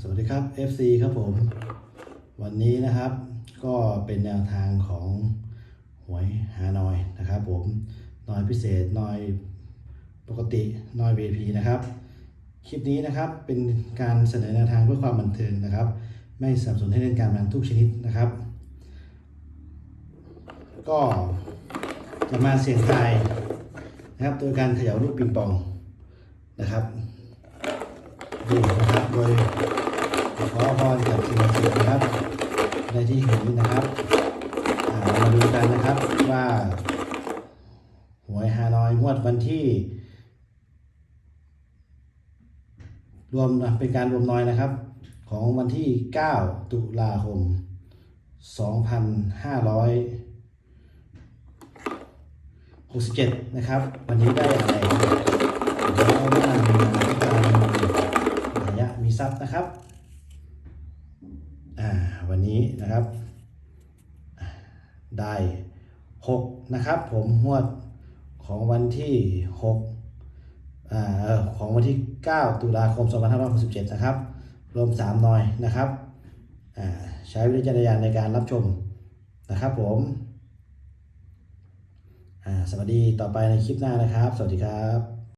สวัสดีครับ FC ครับผม วันนี้นะครับก็เป็นแนวทางของหวยฮานอยนะครับผมนอยพิเศษนอยปกตินอย VIP นะครับ คลิปนี้นะครับเป็นการเสนอแนวทางเพื่อความบันเทิงนะครับ ไม่สับสนให้เล่นการพนันทุกชนิดนะครับ ก็จะมาเสี่ยงทายนะครับโดยการเขย่าลูกปิงปองนะครับดูนะครับ ขอพรจากสิ่งศักดิ์สิทธิ์นะครับในที่แห่งนี้นะครับามาดูกันนะครับว่าหวยฮานอยงวดวันที่ รวมเป็นการรวมน้อยนะครับ ของวันที่ 9 ตุลาคม 2567 นะครับ วันนี้ได้อะไรเดี๋ยวเรามาดูการระยะมีทรัพย์นะครับ วันนี้นะครับ ได้ 6 นะครับผมงวดของวันที่6อของวันที่ 9 ตุลาคม 2567 นะครับ รวม 3 หน่อยนะครับใช้วิจารณญาณในการรับชมนะครับผมสวัสดีต่อไปในคลิปหน้านะครับ สวัสดีครับ